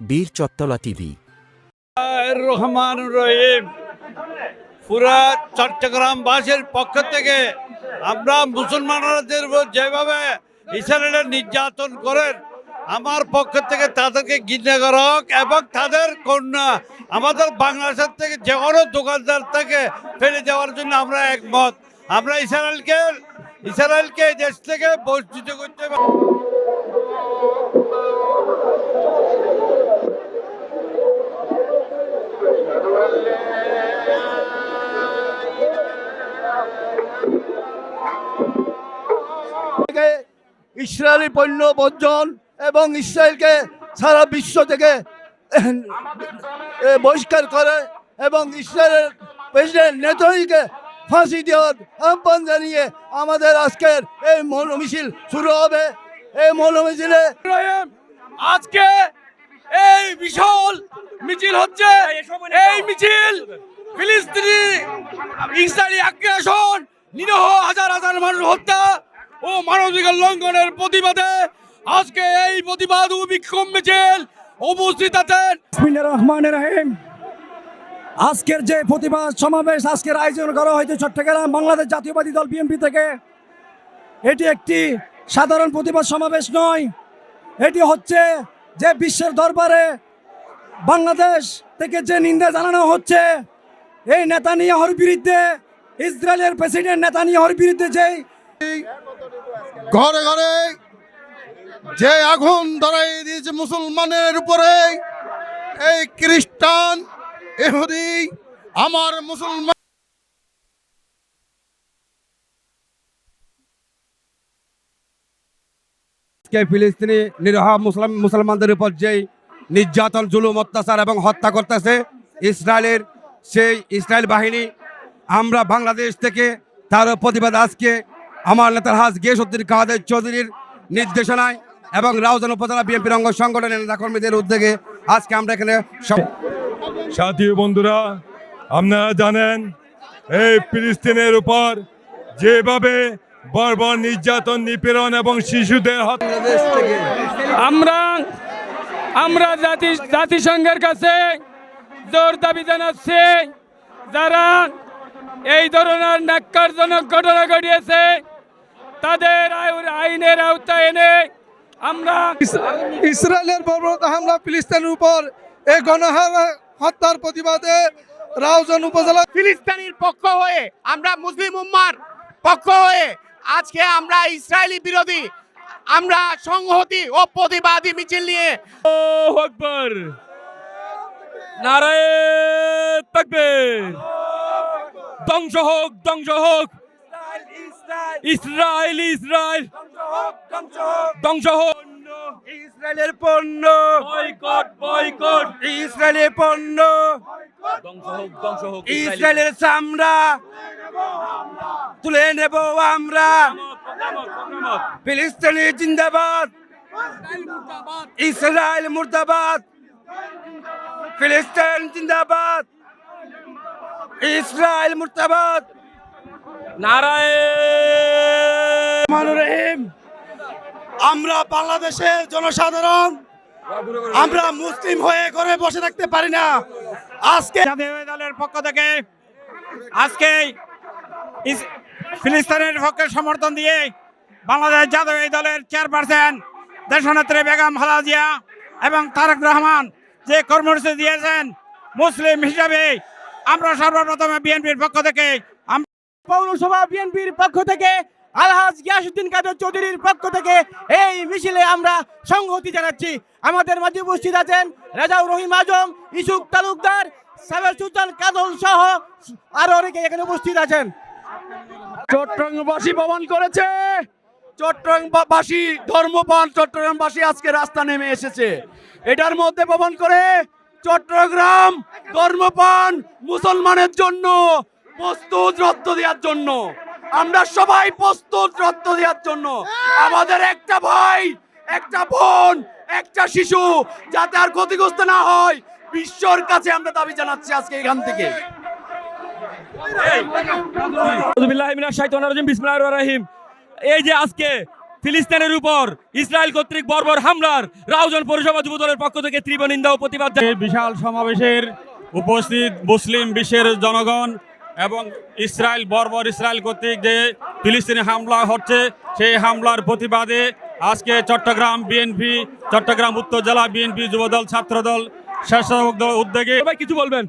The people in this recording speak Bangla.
বীর চত্তলা টিভি। রহমান রহিম, পুরা চট্টগ্রামবাসীর পক্ষ থেকে আমরা মুসলমানদের যেভাবে ইসরায়েলের নির্যাতন করেন, আমার পক্ষ থেকে তাদেরকে ঘৃণা করা হোক এবং তাদের কন্যা, আমাদের বাংলাদেশের থেকে যে কোনো দোকানদার থেকে ফেলে যাওয়ার জন্য আমরা একমত। আমরা ইসরায়েলকে ইসরায়েলকে দেশ থেকে বঞ্চিত করতে ইসরায়েলি পণ্য বর্জন এবং ইসরায়েলকে সারা বিশ্ব থেকে বহিষ্কার করে এবং ইসরায়েলের প্রেসিডেন্ট নেতানিকে ফাঁসি দেওয়ার আহ্বান জানিয়ে আমাদের আজকের এই মৌন মিছিল শুরু হবে। এই মৌন মিছিলে আজকে এই বিশাল মিছিল হচ্ছে। এই মিছিল ফিলিস্তিনি ইসরায়েলি আগ্রাসন, নিরহ হাজার হাজার মানুষ হত্যা ও মানবাধিকার লঙ্ঘনের প্রতিবাদে আজকে এই প্রতিবাদ ও বিক্ষোভ মিছিল উপস্থিত আছেন। রহমানির রহিম। আজকের যে প্রতিবাদ সমাবেশ আজকের আয়োজন করা হয়েছে চট্টগ্রাম বাংলাদেশ জাতীয়বাদী দল বিএনপি থেকে। এটি একটি সাধারণ প্রতিবাদ সমাবেশ নয়। এটি হচ্ছে যে বিশ্বের দরবারে বাংলাদেশ থেকে যে নিন্দা জানানো হচ্ছে, এই নেতানিয়াহর বিরুদ্ধে, ইসরায়েলের প্রেসিডেন্ট নেতানিয়াহর বিরুদ্ধে যেই ঘরে ঘরে যে আগুন ধরাই দিয়েছে মুসলমানের উপরে, এই খ্রিস্টান এহুদি আমার মুসলমান ফিলিস্তিনি নিরহ মুসলিম মুসলমানদের উপর যেই নির্যাতন, জুলুম, অত্যাচার এবং হত্যা করতেছে ইসরায়েলের সেই ইসরায়েল বাহিনী, আমরা বাংলাদেশ থেকে তার প্রতিবাদ আজকে আমার নেতার হাজ গিয়াসুদ্দিন কাদের চৌধুরীর নির্দেশনায় এবং রাউজান উপজেলা বিএনপির অঙ্গ সংগঠনের নেতাকর্মীদের উদ্যোগে আজকে আমরা এখানে সব সাথী বন্ধুরা আপনারা জানেন এই ফিলিস্তিনের উপর যেভাবে বর্বর নির্যাতন নিপীড়ন এবং শিশুদের হত্যা আমরা আমরা জাতি জাতিসংঘের কাছে জোর দাবি জানাচ্ছি যারা এই ধরনের ন্যাক্কারজনক ঘটনা ঘটিয়েছে। তাদের আইন- আইনের আওতায় এনে আমরা ইসরায়েলের বর্বরতা হামলা ফিলিস্তিনের উপর এই গণহারা হত্যার প্রতিবাদে রাউজান উপজেলা ফিলিস্তিনির পক্ষ হয়ে আমরা মুসলিম উম্মার পক্ষ হয়ে আজকে আমরা ইসরায়েলি বিরোধী আমরা সংহতি ও প্রতিবাদী মিছিল নিয়ে ও আকবর। নারায় তাকবীর। ধ্বংস হোক ধ্বংস হোক। Israel Israel. ধ্বংস হোক। ইসরায়েলের পণ্য। Boycott boycott. ইসরায়েলের পণ্য। ধ্বংস হোক ধ্বংস হোক। ইসরায়েলের চামড়া। তুলে নেব আমরা। ফিলিস্তিনি জিন্দাবাদ। ইসরায়েল মুর্দাবাদ। ফিলিস্তিন জিন্দাবাদ। ইসরায়েল মুর্তাবাদ নারায়ণ রহিম। আমরা বাংলাদেশের জনসাধারণ আমরা মুসলিম হয়ে ঘরে বসে থাকতে পারি না। আজকে দলের পক্ষ থেকে আজকে ফিলিস্তিনের পক্ষে সমর্থন দিয়ে বাংলাদেশ জাতীয় দলের চেয়ারপারসন দেশনেত্রী বেগম হালাজিয়া এবং তারেক রহমান যে কর্মসূচি দিয়েছেন মুসলিম হিসাবে আমরা সর্বপ্রথমে বিএনপির পক্ষ থেকে পৌরসভা বিএনপির পক্ষ থেকে আলহাজ গিয়াসুদ্দিন কাদের চৌধুরীর পক্ষ থেকে এই মিছিলে আমরা সংহতি জানাচ্ছি। আমাদের মাঝে উপস্থিত আছেন রাজাউর রহিম আজম ইসুক তালুকদার সাবের সুলতান কাদল সহ আরও অনেকে এখানে উপস্থিত আছেন। চট্টগ্রামবাসী প্রমাণ করেছে। চট্টগ্রামবাসী ধর্মপান চট্টগ্রামবাসী আজকে রাস্তা নেমে এসেছে। এটার মধ্যে প্রমাণ করে চট্টগ্রাম ধর্মপান মুসলমানের জন্য প্রস্তুত রক্ত দেওয়ার জন্য আমরা সবাই প্রস্তুত রক্ত দেওয়ার জন্য আমাদের একটা ভাই একটা বোন একটা শিশু যাতে আর ক্ষতিগ্রস্ত না হয় বিশ্বর কাছে আমরা দাবি জানাচ্ছি আজকে এখান থেকে এই যে আজকে ফিলিস্তিনের উপর ইসরায়েল কর্তৃক বর্বর হামলার রাউজান পৌরসভা যুব দলের পক্ষ থেকে তীব্র নিন্দা ও প্রতিবাদ বিশাল সমাবেশের উপস্থিত মুসলিম বিশ্বের জনগণ এবং ইসরায়েল বর্বর ইসরায়েল কর্তৃক যে ফিলিস্তিনি হামলা হচ্ছে সেই হামলার প্রতিবাদে আজকে চট্টগ্রাম বিএনপি চট্টগ্রাম উত্তর জেলা বিএনপি যুবদল ছাত্রদল স্বেচ্ছাসেবক দল উদ্যোগে সবাই কিছু বলবেন?